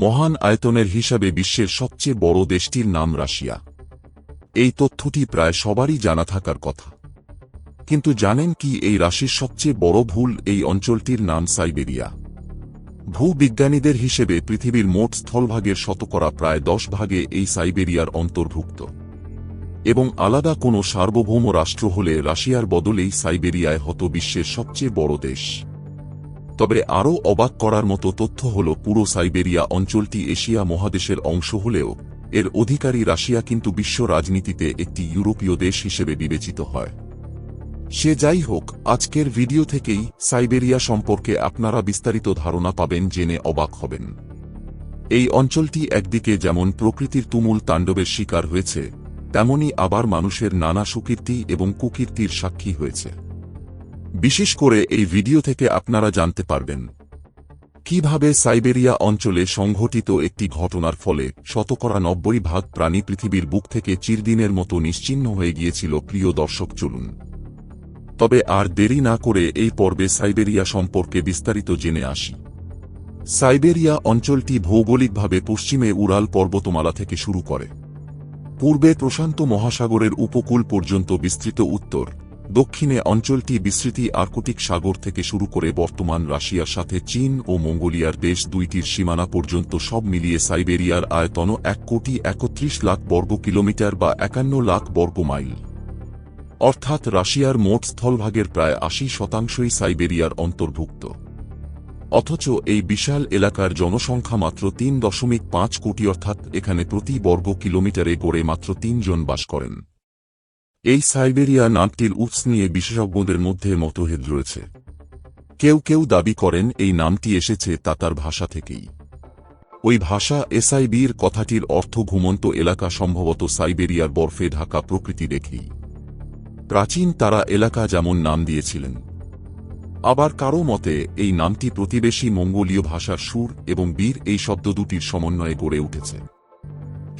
মহান আয়তনের হিসাবে বিশ্বের সবচেয়ে বড় দেশটির নাম রাশিয়া। এই তথ্যটি প্রায় সবারই জানা থাকার কথা। কিন্তু জানেন কি এই রাশির সবচেয়ে বড় ভুল এই অঞ্চলটির নাম সাইবেরিয়া। ভূবিজ্ঞানীদের হিসেবে পৃথিবীর মোট স্থলভাগের শতকরা প্রায় দশ ভাগে এই সাইবেরিয়ার অন্তর্ভুক্ত। এবং আলাদা কোনো সার্বভৌম রাষ্ট্র হলে রাশিয়ার বদলেই সাইবেরিয়ায় হতো বিশ্বের সবচেয়ে বড় দেশ। তবে আরও অবাক করার মতো তথ্য হল পুরো সাইবেরিয়া অঞ্চলটি এশিয়া মহাদেশের অংশ হলেও, এর অধিকারী রাশিয়া কিন্তু বিশ্ব রাজনীতিতে একটি ইউরোপীয় দেশ হিসেবে বিবেচিত হয়। সে যাই হোক, আজকের ভিডিও থেকেই সাইবেরিয়া সম্পর্কে আপনারা বিস্তারিত ধারণা পাবেন, জেনে অবাক হবেন। এই অঞ্চলটি একদিকে যেমন প্রকৃতির তুমুল তাণ্ডবের শিকার হয়েছে, তেমনি আবার মানুষের নানা সুকীর্তি এবং কুকীর্তির সাক্ষী হয়েছে। বিশেষ করে এই ভিডিও থেকে আপনারা জানতে পারবেন কীভাবে সাইবেরিয়া অঞ্চলে সংঘটিত একটি ঘটনার ফলে শতকরা নব্বই ভাগ প্রাণী পৃথিবীর বুক থেকে চিরদিনের মতো নিশ্চিহ্ন হয়ে গিয়েছিল। প্রিয় দর্শক, চলুন। তবে আর দেরি না করে এই পর্বে সাইবেরিয়া সম্পর্কে বিস্তারিত জেনে আসি। সাইবেরিয়া অঞ্চলটি ভৌগোলিকভাবে পশ্চিমে উরাল পর্বতমালা থেকে শুরু করে। পূর্বে প্রশান্ত মহাসাগরের উপকূল পর্যন্ত বিস্তৃত উত্তর। দক্ষিণে অঞ্চলটি বিস্তৃতি আর্কটিক সাগর থেকে শুরু করে বর্তমান রাশিয়ার সাথে চীন ও মঙ্গোলিয়ার দেশ দুইটির সীমানা পর্যন্ত সব মিলিয়ে সাইবেরিয়ার আয়তন এক কোটি একত্রিশ লাখ বর্গ কিলোমিটার বা একান্ন লাখ বর্গ মাইল। অর্থাৎ রাশিয়ার মোট স্থলভাগের প্রায় আশি শতাংশই সাইবেরিয়ার অন্তর্ভুক্ত। অথচ এই বিশাল এলাকার জনসংখ্যা মাত্র তিন দশমিক পাঁচ কোটি, অর্থাৎ এখানে প্রতি বর্গ কিলোমিটারে গড়ে মাত্র তিনজন বাস করেন। এই সাইবেরিয়া নামটির উৎস নিয়ে বিশেষজ্ঞদের মধ্যে মতভেদ রয়েছে। কেউ কেউ দাবি করেন এই নামটি এসেছে তাতার ভাষা থেকেই। ওই ভাষা এসআইবির কথাটির অর্থ ঘুমন্ত এলাকা সম্ভবত সাইবেরিয়ার বরফে ঢাকা প্রকৃতি দেখেই। প্রাচীন তারা এলাকা যেমন নাম দিয়েছিলেন। আবার কারও মতে, এই নামটি প্রতিবেশী মঙ্গোলীয় ভাষার সুর এবং বীর এই শব্দ দুটির সমন্বয়ে গড়ে উঠেছে।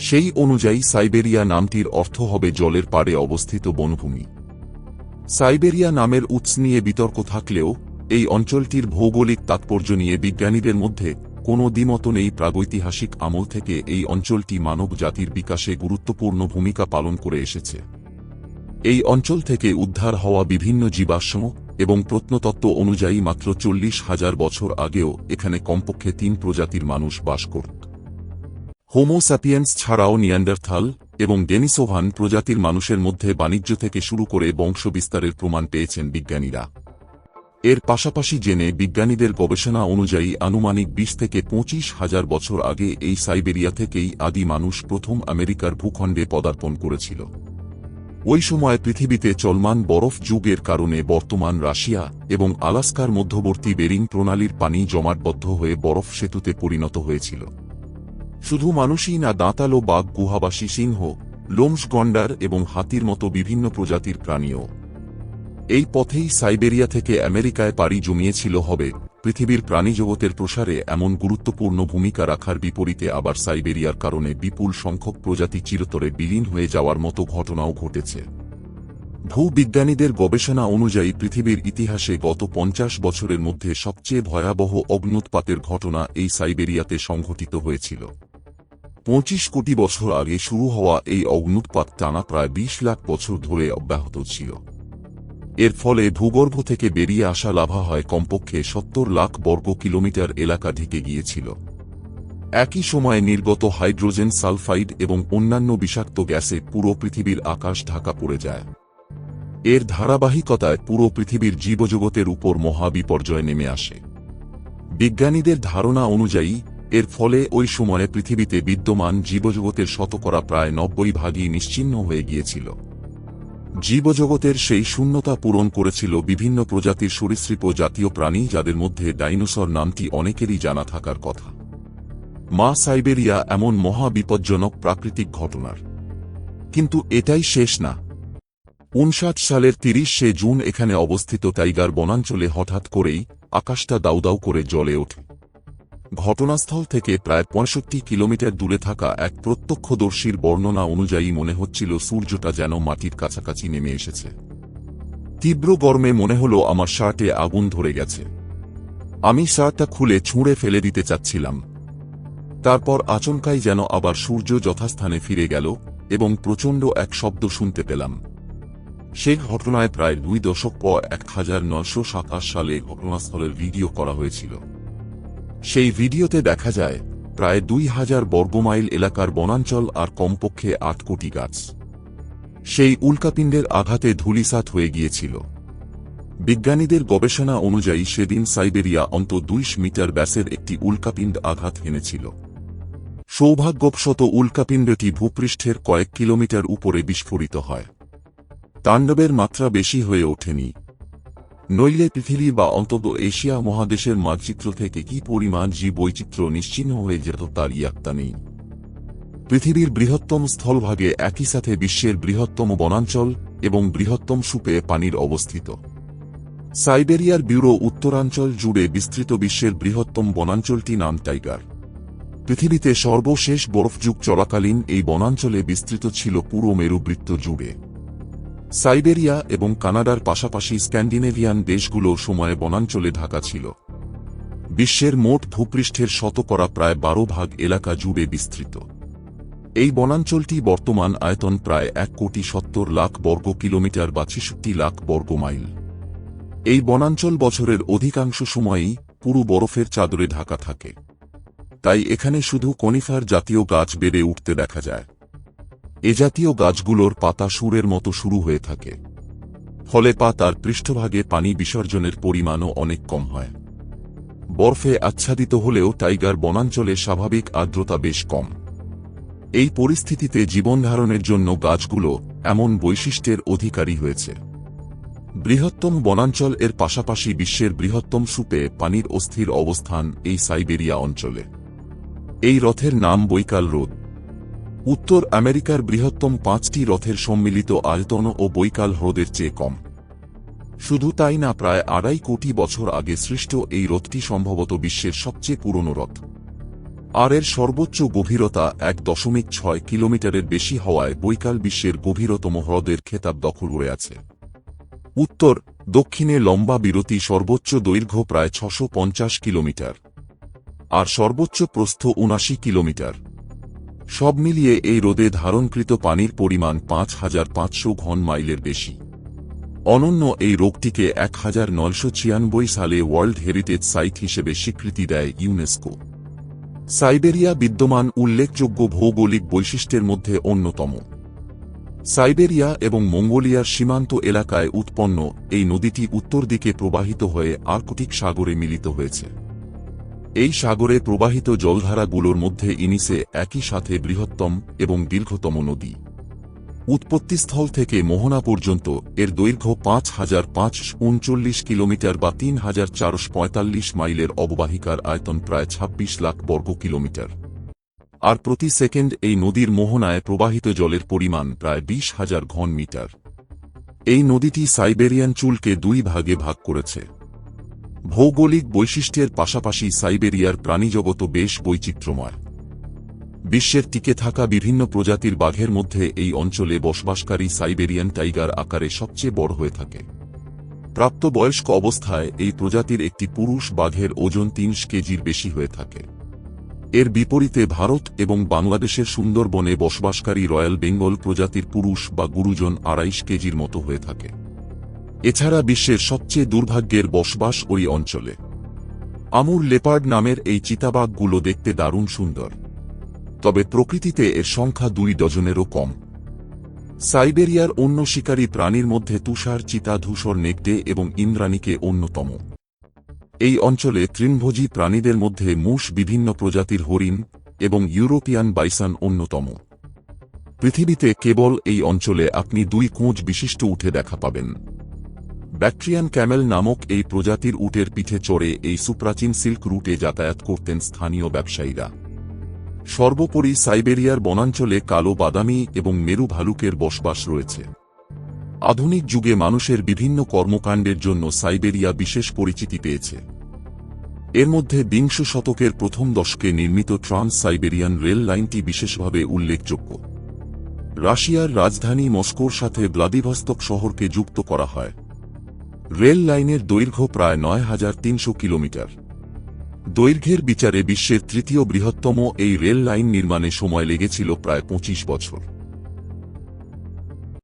সেই অনুযায়ী সাইবেরিয়া নামটির অর্থ হবে জলের পাড়ে অবস্থিত বনভূমি। সাইবেরিয়া নামের উৎস নিয়ে বিতর্ক থাকলেও, এই অঞ্চলটির ভৌগোলিক তাৎপর্য নিয়ে বিজ্ঞানীদের মধ্যে কোনো দ্বিমত নেই প্রাগৈতিহাসিক আমল থেকে এই অঞ্চলটি মানব জাতির বিকাশে গুরুত্বপূর্ণ ভূমিকা পালন করে এসেছে। এই অঞ্চল থেকে উদ্ধার হওয়া বিভিন্ন জীবাশ্ম এবং প্রত্নতত্ত্ব অনুযায়ী মাত্র চল্লিশ হাজার বছর আগেও এখানে কমপক্ষে তিন প্রজাতির মানুষ বাস করত। হোমোস্যাপিয়েন্স ছাড়াও নিয়ান্ডারথাল এবং ডেনিসোভান প্রজাতির মানুষের মধ্যে বাণিজ্য থেকে শুরু করে বংশবিস্তারের প্রমাণ পেয়েছেন বিজ্ঞানীরা। এর পাশাপাশি জেনে বিজ্ঞানীদের গবেষণা অনুযায়ী আনুমানিক বিশ থেকে পঁচিশ হাজার বছর আগে এই সাইবেরিয়া থেকেই আদি মানুষ প্রথম আমেরিকার ভূখণ্ডে পদার্পণ করেছিল। ওই সময় পৃথিবীতে চলমান বরফ যুগের কারণে বর্তমান রাশিয়া এবং আলাস্কার মধ্যবর্তী বেরিং প্রণালীর পানি জমাটবদ্ধ হয়ে বরফ সেতুতে পরিণত হয়েছিল। শুধু মানুষই না দাঁতালো বাঘ, গুহাবাসী, সিংহ লোমস গন্ডার এবং হাতির মতো বিভিন্ন প্রজাতির প্রাণীও। এই পথেই সাইবেরিয়া থেকে আমেরিকায় পাড়ি জমিয়েছিল হবে পৃথিবীর প্রাণীজগতের প্রসারে এমন গুরুত্বপূর্ণ ভূমিকা রাখার বিপরীতে আবার সাইবেরিয়ার কারণে বিপুল সংখ্যক প্রজাতি চিরতরে বিলীন হয়ে যাওয়ার মতো ঘটনাও ঘটেছে। ভূবিজ্ঞানীদের গবেষণা অনুযায়ী পৃথিবীর ইতিহাসে গত পঞ্চাশ বছরের মধ্যে সবচেয়ে ভয়াবহ অগ্নুৎপাতের ঘটনা এই সাইবেরিয়াতে সংঘটিত হয়েছিল। পঁচিশ কোটি বছর আগে শুরু হওয়া এই অগ্নুৎপাত টানা প্রায় বিশ লাখ বছর ধরে অব্যাহত ছিল। এর ফলে ভূগর্ভ থেকে বেরিয়ে আসা লাভা হয় কমপক্ষে সত্তর লাখ বর্গ কিলোমিটার এলাকা ঢেকে গিয়েছিল। একই সময়ে নির্গত হাইড্রোজেন সালফাইড এবং অন্যান্য বিষাক্ত গ্যাসে পুরো পৃথিবীর আকাশ ঢাকা পড়ে যায়। এর ধারাবাহিকতায় পুরো পৃথিবীর জীবজগতের উপর মহাবিপর্যয় নেমে আসে। বিজ্ঞানীদের ধারণা অনুযায়ী এর ফলে ওই সময়ে পৃথিবীতে বিদ্যমান জীবজগতের শতকরা প্রায় নব্বই ভাগই নিশ্চিহ্ন হয়ে গিয়েছিল। জীবজগতের সেই শূন্যতা পূরণ করেছিল বিভিন্ন প্রজাতির সরীসৃপ জাতীয় প্রাণী যাদের মধ্যে ডাইনোসর নামটি অনেকেরই জানা থাকার কথা। মা সাইবেরিয়া এমন মহা বিপজ্জনক প্রাকৃতিক ঘটনার। কিন্তু এটাই শেষ না। উনষাট সালের তিরিশে জুন এখানে অবস্থিত টাইগার বনাঞ্চলে হঠাৎ করেই আকাশটা দাউদাউ করে জ্বলে ওঠে। ঘটনাস্থল থেকে প্রায় পঁয়ষট্টি কিলোমিটার দূরে থাকা এক প্রত্যক্ষদর্শীর বর্ণনা অনুযায়ী মনে হচ্ছিল সূর্যটা যেন মাটির কাছাকাছি নেমে এসেছে। তীব্র গরমে মনে হলো আমার শার্টে আগুন ধরে গেছে। আমি শার্টটা খুলে ছুঁড়ে ফেলে দিতে চাচ্ছিলাম। তারপর আচমকাই যেন আবার সূর্য যথাস্থানে ফিরে গেল এবং প্রচণ্ড এক শব্দ শুনতে পেলাম। সে ঘটনায় প্রায় দুই দশক পর এক হাজার নশো সাতাশ সালে ঘটনাস্থলের ভিডিও করা হয়েছিল। সেই ভিডিওতে দেখা যায়, প্রায় দুই হাজার বর্গমাইল এলাকার বনাঞ্চল আর কমপক্ষে আট কোটি গাছ। সেই উল্কাপিণ্ডের আঘাতে ধূলিসাৎ হয়ে গিয়েছিল। বিজ্ঞানীদের গবেষণা অনুযায়ী সেদিন সাইবেরিয়া অন্ত দুইশ মিটার ব্যাসের একটি উল্কাপিণ্ড আঘাত হেনেছিল। সৌভাগ্যবশত উল্কাপিণ্ডটি ভূপৃষ্ঠের কয়েক কিলোমিটার উপরে বিস্ফোরিত হয়। তাণ্ডবের মাত্রা বেশি হয়ে ওঠেনি। নইলে পৃথিবী বা অন্তত এশিয়া মহাদেশের মানচিত্র থেকে কি পরিমাণ জীব বৈচিত্র্য নিশ্চিহ্ন হয়ে যেত তার ইয়াত্তা নেই। পৃথিবীর বৃহত্তম স্থলভাগে একই সাথে বিশ্বের বৃহত্তম বনাঞ্চল এবং বৃহত্তম সুপে পানির অবস্থিত। সাইবেরিয়ার ব্যুরো উত্তরাঞ্চল জুড়ে বিস্তৃত বিশ্বের বৃহত্তম বনাঞ্চলটি নাম টাইগার। পৃথিবীতে সর্বশেষ বরফযুগ চলাকালীন এই বনাঞ্চলে বিস্তৃত ছিল পুরো মেরুবৃত্ত জুড়ে। সাইবেরিয়া এবং কানাডার পাশাপাশি স্ক্যান্ডিনেভিয়ান দেশগুলো সময়ে বনাঞ্চলে ঢাকা ছিল। বিশ্বের মোট ভূপৃষ্ঠের শতকরা প্রায় বারো ভাগ এলাকা জুড়ে বিস্তৃত। এই বনাঞ্চলটি বর্তমান আয়তন প্রায় এক কোটি সত্তর লাখ বর্গ কিলোমিটার বা ছেষট্টি লাখ বর্গ মাইল। এই বনাঞ্চল বছরের অধিকাংশ সময়ই পুরো বরফের চাদরে ঢাকা থাকে। তাই এখানে শুধু কনিফার জাতীয় গাছ বেড়ে উঠতে দেখা যায়। এ জাতীয় গাছগুলোর পাতা সুরের মতো শুরু হয়ে থাকে। ফলে পাতার পৃষ্ঠভাগে পানি বিসর্জনের পরিমাণও অনেক কম হয়। বরফে আচ্ছাদিত হলেও টাইগার বনাঞ্চলে স্বাভাবিক আর্দ্রতা বেশ কম। এই পরিস্থিতিতে জীবনধারণের জন্য গাছগুলো এমন বৈশিষ্ট্যের অধিকারী হয়েছে। বৃহত্তম বনাঞ্চল এর পাশাপাশি বিশ্বের বৃহত্তম সুপে পানির অস্থির অবস্থান এই সাইবেরিয়া অঞ্চলে। এই রথের নাম বৈকাল রোদ। উত্তর আমেরিকার বৃহত্তম পাঁচটি রথের সম্মিলিত আয়তন ও বৈকাল হ্রদের চেয়ে কম। শুধু তাই না, প্রায় আড়াই কোটি বছর আগে সৃষ্ট এই রথটি সম্ভবত বিশ্বের সবচেয়ে পুরনো রথ। আর এর সর্বোচ্চ গভীরতা এক দশমিক ছয় কিলোমিটারের বেশি হওয়ায় বৈকাল বিশ্বের গভীরতম হ্রদের খেতাব দখল হয়ে আছে। উত্তর, দক্ষিণে লম্বা বিরতি সর্বোচ্চ দৈর্ঘ্য প্রায় ছশো কিলোমিটার। আর সর্বোচ্চ প্রস্থ উনাশি কিলোমিটার। সব মিলিয়ে এই রোদে ধারণকৃত পানির পরিমাণ পাঁচ হাজার পাঁচশো ঘন মাইলের বেশি। অনন্য এই রোগটিকে এক হাজার নয়শো ছিয়ানব্বই সালে ওয়ার্ল্ড হেরিটেজ সাইট হিসেবে স্বীকৃতি দেয় ইউনেস্কো। সাইবেরিয়া বিদ্যমান উল্লেখযোগ্য ভৌগোলিক বৈশিষ্ট্যের মধ্যে অন্যতম। সাইবেরিয়া এবং মঙ্গোলিয়ার সীমান্ত এলাকায় উৎপন্ন এই নদীটি উত্তর দিকে প্রবাহিত হয়ে আর্কটিক সাগরে মিলিত হয়েছে। এই সাগরে প্রবাহিত জলধারাগুলোর মধ্যে ইনিসে একই সাথে বৃহত্তম এবং দীর্ঘতম নদী। উৎপত্তিস্থল থেকে মোহনা পর্যন্ত এর দৈর্ঘ্য পাঁচ হাজার পাঁচ উনচল্লিশ কিলোমিটার বা তিন হাজার চারশো পঁয়তাল্লিশ মাইলের অববাহিকার আয়তন প্রায় ছাব্বিশ লাখ বর্গ কিলোমিটার। আর প্রতি সেকেন্ড এই নদীর মোহনায় প্রবাহিত জলের পরিমাণ প্রায় বিশ হাজার ঘন মিটার। এই নদীটি সাইবেরিয়ান চুলকে দুই ভাগে ভাগ করেছে। ভৌগোলিক বৈশিষ্ট্যের পাশাপাশি সাইবেরিয়ার প্রাণীজগত বেশ বৈচিত্র্যময়। বিশ্বের টিকে থাকা বিভিন্ন প্রজাতির বাঘের মধ্যে এই অঞ্চলে বসবাসকারী সাইবেরিয়ান টাইগার আকারে সবচেয়ে বড় হয়ে থাকে। প্রাপ্তবয়স্ক অবস্থায় এই প্রজাতির একটি পুরুষ বাঘের ওজন তিনশ কেজির বেশি হয়ে থাকে। এর বিপরীতে ভারত এবং বাংলাদেশের সুন্দরবনে বসবাসকারী রয়্যাল বেঙ্গল প্রজাতির পুরুষ বা গুরুজন আড়াইশ কেজির মতো হয়ে থাকে। এছাড়া বিশ্বের সবচেয়ে দুর্ভাগ্যের বসবাস ওই অঞ্চলে। আমুর লেপার্ড নামের এই চিতাবাঘগুলো দেখতে দারুণ সুন্দর। তবে প্রকৃতিতে এর সংখ্যা দুই ডজনেরও কম। সাইবেরিয়ার অন্য শিকারী প্রাণীর মধ্যে তুষার, চিতা, ধূসর, নেকড়ে এবং ইন্দ্রাণীকে অন্যতম। এই অঞ্চলে তৃণভোজী প্রাণীদের মধ্যে মুষ বিভিন্ন প্রজাতির হরিণ এবং ইউরোপিয়ান বাইসান অন্যতম। পৃথিবীতে কেবল এই অঞ্চলে আপনি দুই কোঁচ বিশিষ্ট উঠে দেখা পাবেন। ব্যাকট্রিয়ান ক্যামেল নামক এই প্রজাতির উটের পিঠে চড়ে এই সুপ্রাচীন সিল্ক রুটে যাতায়াত করতেন স্থানীয় ব্যবসায়ীরা। সর্বোপরি সাইবেরিয়ার বনাঞ্চলে কালো বাদামি এবং মেরু ভালুকের বসবাস রয়েছে। আধুনিক যুগে মানুষের বিভিন্ন কর্মকাণ্ডের জন্য সাইবেরিয়া বিশেষ পরিচিতি পেয়েছে। এর মধ্যে বিংশ শতকের প্রথম দশকে নির্মিত ট্রান্স সাইবেরিয়ান রেল লাইনটি বিশেষভাবে উল্লেখযোগ্য। রাশিয়ার রাজধানী মস্কোর সাথে ভ্লাদিভস্তক শহরকে যুক্ত করা হয়। রেল লাইনের দৈর্ঘ্য প্রায় নয় হাজার তিনশো কিলোমিটার। দৈর্ঘ্যের বিচারে বিশ্বের তৃতীয় বৃহত্তম এই রেল লাইন নির্মাণে সময় লেগেছিল প্রায় পঁচিশ বছর।